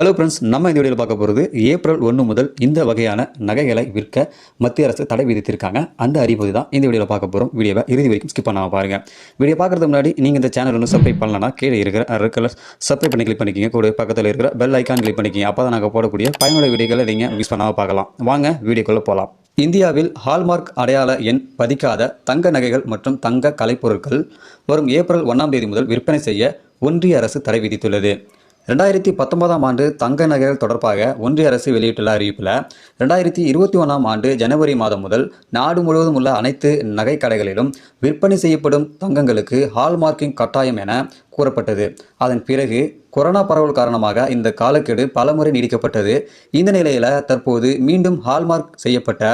Hello friends நம்ம இந்த வீடியோவில் பார்க்க போகிறது ஏப்ரல் ஒன்று முதல் இந்த வகையான நகைகளை விற்க மத்திய அரசு தடை விதித்திருக்காங்க. அந்த அறிவிப்பு தான் இந்த வீடியோவில் பார்க்க போகிறோம் வீடியோவை இறுதி வரைக்கும் ஸ்கிப் பண்ணாமல் பாருங்கள் வீடியோ பார்க்கறதுக்கு முன்னாடி நீங்கள் இந்த சேனல் ஒன்று சப்ஸ்கிரைப் பண்ணலன்னா கீழே இருக்கிற ரெட் கலர் சப்ஸ்கிரைப் பண்ணி கிளிக் பண்ணிக்கிங்க. கூட பக்கத்தில் இருக்கிற பெல் ஐக்கான் கிளிக் பண்ணிக்கிங்க. அப்போ தான் நாங்கள் போடக்கூடிய பயனுள்ள வீடியோக்களை நீங்கள் மிஸ் பண்ணாமல் பார்க்கலாம். வாங்க வீடியோக்குள்ளே போகலாம் இந்தியாவில் ஹால்மார்க் அடையாள எண் பதிக்காத தங்க நகைகள் மற்றும் தங்க கலைப்பொருட்கள் வரும் ஏப்ரல் ஒன்றாம் தேதி முதல் விற்பனை செய்ய ஒன்றிய அரசு தடை விதித்துள்ளது. ரெண்டாயிரத்தி பத்தொன்பதாம் ஆண்டு தங்க நகைகள் தொடர்பாக ஒன்றிய அரசு வெளியிட்டுள்ள அறிவிப்பில் ரெண்டாயிரத்தி இருபத்தி ஒன்றாம் ஆண்டு ஜனவரி மாதம் முதல் நாடு முழுவதும் உள்ள அனைத்து நகை கடைகளிலும் விற்பனை செய்யப்படும் தங்கங்களுக்கு ஹால்மார்க்கிங் கட்டாயம் என கூறப்பட்டது. அதன் பிறகு கொரோனா பரவல் காரணமாக இந்த காலக்கெடு பலமுறை நீடிக்கப்பட்டது. இந்த நிலையில் தற்போது மீண்டும் ஹால்மார்க் செய்யப்பட்ட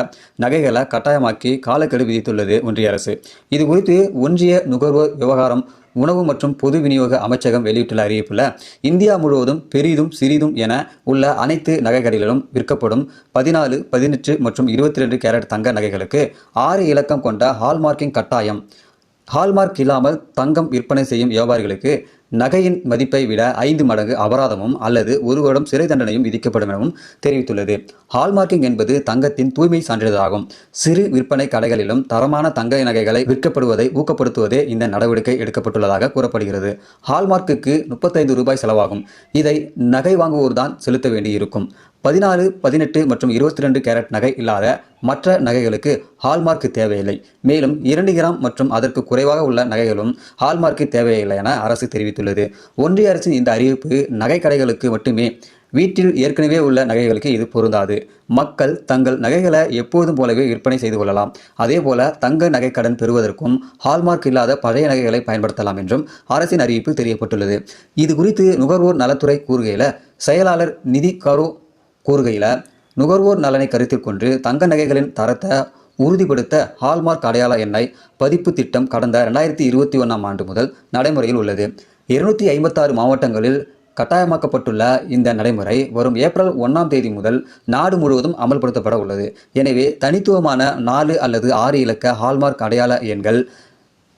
நகைகளை கட்டாயமாக்கி காலக்கெடு விதித்துள்ளது ஒன்றிய அரசு. இது குறித்து ஒன்றிய நுகர்வோர் விவகாரம் உணவு மற்றும் பொது விநியோக அமைச்சகம் வெளியிட்டுள்ள அறிவிப்பில் இந்தியா முழுவதும் பெரிதும் சிறிதும் என உள்ள அனைத்து நகைகளிலும் விற்கப்படும் பதினாலு பதினெட்டு மற்றும் இருபத்தி ரெண்டு கேரட் தங்க நகைகளுக்கு ஆறு இலக்கம் கொண்ட ஹால்மார்க்கிங் கட்டாயம். ஹால்மார்க் இல்லாமல் தங்கம் விற்பனை செய்யும் வியாபாரிகளுக்கு நகையின் மதிப்பை விட ஐந்து மடங்கு அபராதமும் அல்லது ஒரு வருடம் சிறை தண்டனையும் விதிக்கப்படும் எனவும் தெரிவித்துள்ளது. ஹால்மார்க்கிங் என்பது தங்கத்தின் தூய்மை சான்றிதழாகும். சிறு விற்பனை கடைகளிலும் தரமான தங்க நகைகளை விற்கப்படுவதை ஊக்கப்படுத்துவதே இந்த நடவடிக்கை எடுக்கப்பட்டுள்ளதாக கூறப்படுகிறது. ஹால்மார்க்குக்கு முப்பத்தைந்து ரூபாய் செலவாகும். இதை நகை வாங்குவோர் தான் செலுத்த வேண்டியிருக்கும். பதினாலு பதினெட்டு மற்றும் இருபத்தி ரெண்டு கேரட் நகை இல்லாத மற்ற நகைகளுக்கு ஹால்மார்க் தேவையில்லை. மேலும் இரண்டு கிராம் மற்றும் அதற்கு குறைவாக உள்ள நகைகளும் ஹால்மார்க்கு தேவையில்லை என அரசு தெரிவித்துள்ளது. ஒன்றிய அரசின் இந்த அறிவிப்பு நகை கடைகளுக்கு மட்டுமே வீட்டில் ஏற்கனவே உள்ள நகைகளுக்கு இது பொருந்தாது. மக்கள் தங்கள் நகைகளை எப்போதும் போலவே விற்பனை செய்து கொள்ளலாம். அதே போல தங்க நகை கடன் பெறுவதற்கும் ஹால்மார்க் இல்லாத பழைய நகைகளை பயன்படுத்தலாம் என்றும் அரசின் அறிவிப்பில் தெரியப்பட்டுள்ளது. இது குறித்து நுகர்வோர் நலத்துறை கூறுகையில் செயலாளர் நிதி கரோ கூறுகையில் நுகர்வோர் நலனை கருத்தில் கொண்டு தங்க நகைகளின் தரத்தை உறுதிப்படுத்த ஹால்மார்க் அடையாள எண்ணெய் பதிப்பு திட்டம் கடந்த ரெண்டாயிரத்தி இருபத்தி ஒன்றாம் ஆண்டு முதல் நடைமுறையில் உள்ளது. இருநூற்றி ஐம்பத்தாறு மாவட்டங்களில் கட்டாயமாக்கப்பட்டுள்ள இந்த நடைமுறை வரும் ஏப்ரல் ஒன்றாம் தேதி முதல் நாடு முழுவதும் அமல்படுத்தப்பட உள்ளது. எனவே தனித்துவமான நாலு அல்லது ஆறு இலக்க ஹால்மார்க் அடையாள எண்கள்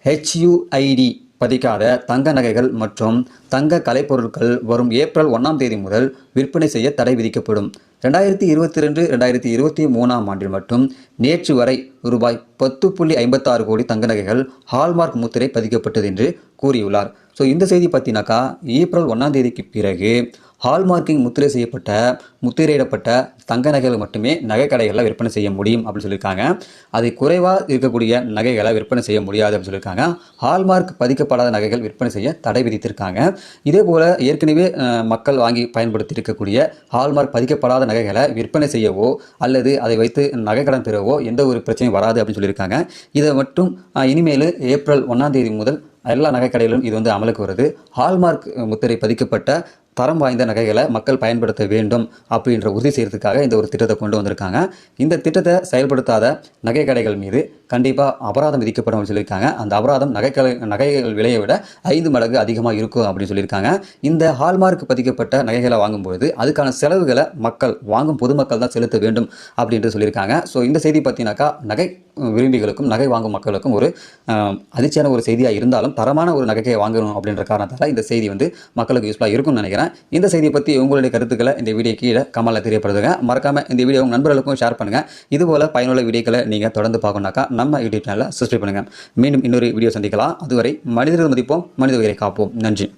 ஹெச்யூஐடி பதிக்காத தங்க நகைகள் மற்றும் தங்க கலைப்பொருட்கள் வரும் ஏப்ரல் ஒன்றாம் தேதி முதல் விற்பனை செய்ய தடை விதிக்கப்படும். ரெண்டாயிரத்தி இருபத்தி ரெண்டு ரெண்டாயிரத்தி இருபத்தி மூணாம் ஆண்டில் மட்டும் நேற்று வரை ரூபாய் பத்து புள்ளி ஐம்பத்தாறு கோடி தங்க நகைகள் ஹால்மார்க் முத்திரை பதிக்கப்பட்டது என்று கூறியுள்ளார். ஸோ இந்த செய்தி பார்த்தீங்கன்னாக்கா ஏப்ரல் ஒன்றாம் தேதிக்கு பிறகு ஹால்மார்க்கிங் முத்திரை செய்யப்பட்ட முத்திரையிடப்பட்ட தங்க நகைகள் மட்டுமே நகை கடைகளில் விற்பனை செய்ய முடியும் அப்படின்னு சொல்லியிருக்காங்க. அதை குறைவாக இருக்கக்கூடிய நகைகளை விற்பனை செய்ய முடியாது அப்படின்னு சொல்லியிருக்காங்க. ஹால்மார்க் பதிக்கப்படாத நகைகள் விற்பனை செய்ய தடை விதித்திருக்காங்க. இதே போல் ஏற்கனவே மக்கள் வாங்கி பயன்படுத்தி இருக்கக்கூடிய ஹால்மார்க் பதிக்கப்படாத நகைகளை விற்பனை செய்யவோ அல்லது அதை வைத்து நகை கடன் பெறவோ எந்த ஒரு பிரச்சனையும் வராது அப்படின்னு சொல்லியிருக்காங்க. இதை மட்டும் இனிமேல் ஏப்ரல் ஒன்றாம் தேதி முதல் எல்லா நகைக்கடையிலும் இது வந்து அமலுக்கு வருது. ஹால்மார்க் முத்திரை பதிக்கப்பட்ட தரம் வாய்ந்த நகைகளை மக்கள் பயன்படுத்த வேண்டும் அப்படின்ற உறுதி செய்யறதுக்காக இந்த ஒரு திட்டத்தை கொண்டு வந்திருக்காங்க. இந்த திட்டத்தை செயல்படுத்தாத நகை கடைகள் மீது கண்டிப்பாக அபராதம் விதிக்கப்படும் அப்படின்னு சொல்லியிருக்காங்க. அந்த அபராதம் நகைக்கலை நகைகள் விலையை விட ஐந்து மடங்கு அதிகமாக இருக்கும் அப்படின்னு சொல்லியிருக்காங்க. இந்த ஹால்மார்க் பதிக்கப்பட்ட நகைகளை வாங்கும்பொழுது அதுக்கான செலவுகளை மக்கள் வாங்கும் பொதுமக்கள் தான் செலுத்த வேண்டும் அப்படின்ட்டு சொல்லியிருக்காங்க. ஸோ இந்த செய்தி பார்த்தீங்கன்னாக்கா நகை விரும்பிகளுக்கும் நகை வாங்கும் மக்களுக்கும் ஒரு அதிர்ச்சியான ஒரு செய்தியாக இருந்தாலும் தரமான ஒரு நகையை வாங்கணும் அப்படின்ற காரணத்தால் இந்த செய்தி வந்து மக்களுக்கு யூஸ்ஃபுல்லாக இருக்கும்னு நினைக்கிறேன். இந்த செய்தியை பற்றி உங்களுடைய கருத்துக்களை இந்த வீடியோ கீழே கமலில் தெரியப்படுதுங்க மறக்காமல் இந்த வீடியோ உங்கள் நண்பர்களுக்கும் ஷேர் பண்ணுங்கள் இதுபோல் பயனுள்ள வீடியோக்களை நீங்கள் தொடர்ந்து பார்க்கணுனாக்கா நம்ம யூடியூப் சேனலை சப்ஸ்கிரைப் பண்ணுங்கள் மீண்டும் இன்னொரு வீடியோ சந்திக்கலாம். அதுவரை மனிதர்கள் மதிப்போம் மனித உயிரை காப்போம். நன்றி.